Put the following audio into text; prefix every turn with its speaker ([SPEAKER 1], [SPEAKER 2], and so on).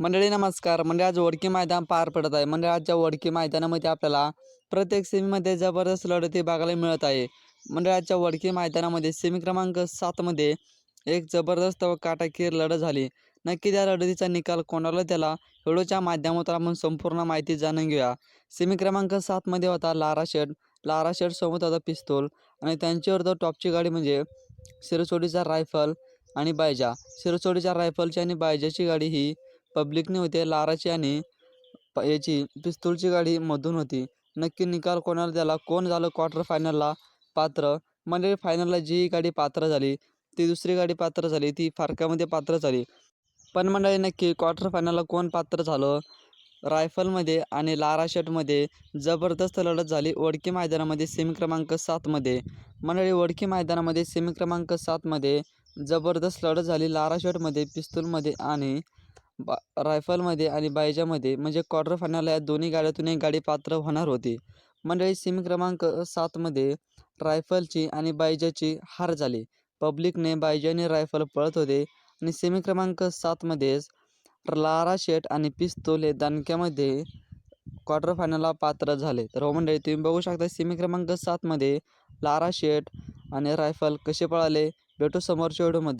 [SPEAKER 1] मंडळी नमस्कार. मंडळी आज वडकी मैदान पार पडत आहे. मंडळी आजच्या वडकी मैदानामध्ये आपल्याला प्रत्येक सेमीमध्ये जबरदस्त लढती बघायला मिळत आहे. मंडळी आजच्या वडकी मैदानामध्ये सेमी क्रमांक सातमध्ये एक जबरदस्त व काटाकीर लढत झाली. नक्की त्या लढतीचा निकाल कोणाला त्याला? व्हिडिओच्या माध्यमातून आपण संपूर्ण माहिती जाणून घेऊया. सेमी क्रमांक सातमध्ये होता लारा शेठ. लारा सोबत होता पिस्तूल आणि त्यांच्यावर तो टॉपची गाडी म्हणजे सिरसोडीचा रायफल आणि बायजा. सिरसोडीच्या रायफलची आणि बायजाची गाडी ही पब्लिकने होते लाराची आणि प याची पिस्तूलची गाडी मधून होती. नक्की निकाल कोणाला द्याला कोण झालं क्वार्टर फायनलला पात्र? म्हणजे फायनलला जी गाडी पात्र झाली ती दुसरी गाडी पात्र झाली ती फारक्यामध्ये पात्र झाली. पण मंडळी नक्की क्वार्टर फायनलला कोण पात्र झालं? रायफलमध्ये आणि लारा शेटमध्ये जबरदस्त लढत झाली वडकी मैदानामध्ये सेमी क्रमांक सातमध्ये मंडळी वडकी मैदानामध्ये सेमी क्रमांक सातमध्ये जबरदस्त लढत झाली लारा शेटमध्ये पिस्तूलमध्ये आणि बा रायफलमध्ये आणि बायजामध्ये म्हणजे क्वार्टर फायनल या दोन्ही गाड्यातून एक गाडी पात्र होणार होती. मंडळी सेमी क्रमांक सातमध्ये रायफलची आणि बायजाची हार झाली. पब्लिकने बायजाने रायफल पळत होते आणि सेमी क्रमांक सातमध्येच लारा शेट आणि पिस्तोल हे दणक्यामध्ये क्वार्टर फायनलला पात्र झाले. तर हो मंडळी तुम्ही बघू शकता सेमी क्रमांक सातमध्ये लारा शेट आणि रायफल कसे पळाले? भेटू समोरच्या व्हिडिओमध्ये.